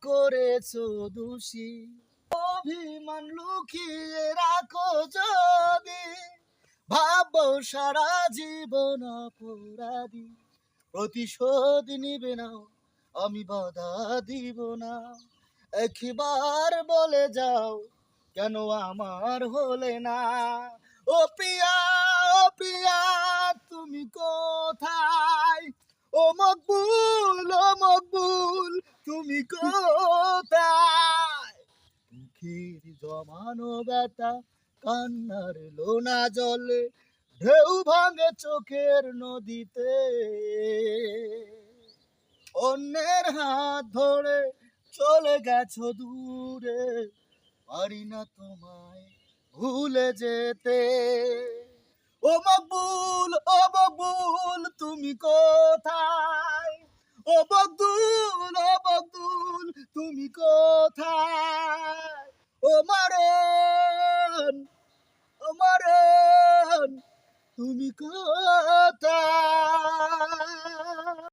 করেছ দোষী। অভিমান লুকিয়ে রাখো যদি। ভাবো সারা জীবন অপরাধী। প্রতিশোধ নিবে না, আমি বাধা দিব না। একবার বলে যাও, কেন আমার হলে না? ও প্রিয়া ও প্রিয়া তুমি কোথায়? ও মকবুল ও মকবুল তুমি কোথায়? জমানো ব্যথা, কান্নার লোনা জলে, ঢেউ ভাঙে চোখের নদীতে। অন্যের হাত ধরে চলে গেছো দূরে, পারি না তোমায় ভুলে যেতে। ও মকবুল ও মকবুল, তুমি কোথায়? তুমি কোথায়? ও মারন ও মারন তুমি কোথায়?